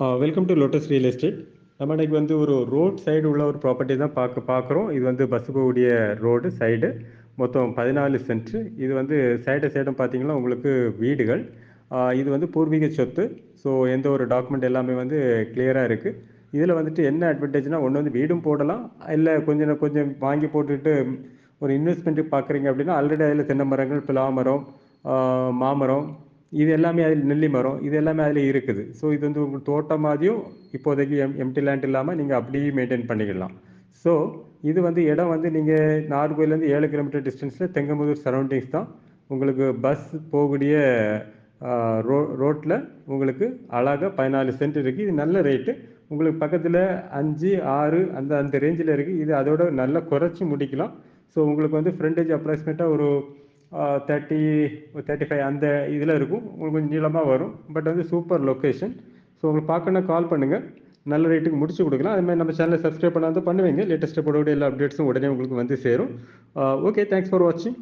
Welcome to Lotus real estate நம்ம இன்றைக்கி வந்து ஒரு ரோட் சைடு உள்ள ஒரு ப்ராப்பர்ட்டி தான் பார்க்க பார்க்குறோம். இது வந்து பஸ் போகக்கூடிய ரோடு சைடு மொத்தம் பதினாலு சென்ட்ரு இது வந்து சைடு சைடும் பார்த்தீங்கன்னா உங்களுக்கு வீடுகள். Uh, இது வந்து பூர்வீக சொத்து. ஸோ எந்த ஒரு டாக்குமெண்ட் எல்லாமே வந்து கிளியராக இருக்குது இதில் வந்துட்டு என்ன அட்வான்டேஜ்னா ஒன்று வந்து வீடும் போடலாம். இல்லை கொஞ்சம் கொஞ்சம் வாங்கி போட்டுட்டு ஒரு இன்வெஸ்ட்மெண்ட்டுக்கு பார்க்குறீங்க அப்படின்னா ஆல்ரெடி அதில் தென்னை மரங்கள் பிலா மரம் uh, மாமரம் இது எல்லாமே அதில் நெல்லி மரம் இது எல்லாமே அதில் இருக்குது. ஸோ இது வந்து உங்களுக்கு தோட்டம் மாதிரியும் இப்போதைக்கு எம் எம்டி லேண்ட் இல்லாமல் நீங்கள் அப்படியே மெயின்டைன் பண்ணிக்கலாம். ஸோ இது வந்து இடம் வந்து நீங்கள் நாகர்கோயிலேருந்து ஏழு கிலோமீட்டர் டிஸ்டன்ஸில் தெங்கமுதூர் சரௌண்டிங்ஸ் தான். உங்களுக்கு பஸ் போகக்கூடிய ரோ ரோட்டில் உங்களுக்கு அழகாக பதினாலு சென்ட் இருக்குது இது நல்ல ரேட்டு உங்களுக்கு பக்கத்தில் அஞ்சு ஆறு அந்த அந்த ரேஞ்சில் இருக்குது இது அதோட நல்லா குறைச்சி முடிக்கலாம். ஸோ உங்களுக்கு வந்து ஃப்ரண்டேஜ் அப்ராக்சிமேட்டாக ஒரு தேர்ட்டி தேர்ட்டி ஃபைவ் அந்த இதில் இருக்கும். உங்களுக்கு கொஞ்சம் நீளமாக வரும். பட் வந்து சூப்பர் லொக்கேஷன் ஸோ உங்களுக்கு பார்க்கணுன்னா கால் பண்ணுங்கள் நல்ல ரேட்டுக்கு முடிச்சு கொடுக்கலாம். அதுமாதிரி நம்ம சேனலை சப்ஸ்கிரைப் பண்ணாத பண்ணுவீங்க. லேட்டஸ்ட்டாக போடக்கூடிய எல்லா அப்டேட்ஸும் உடனே உங்களுக்கு வந்து சேரும். ஓகே தேங்க்ஸ் ஃபார் வாட்சிங்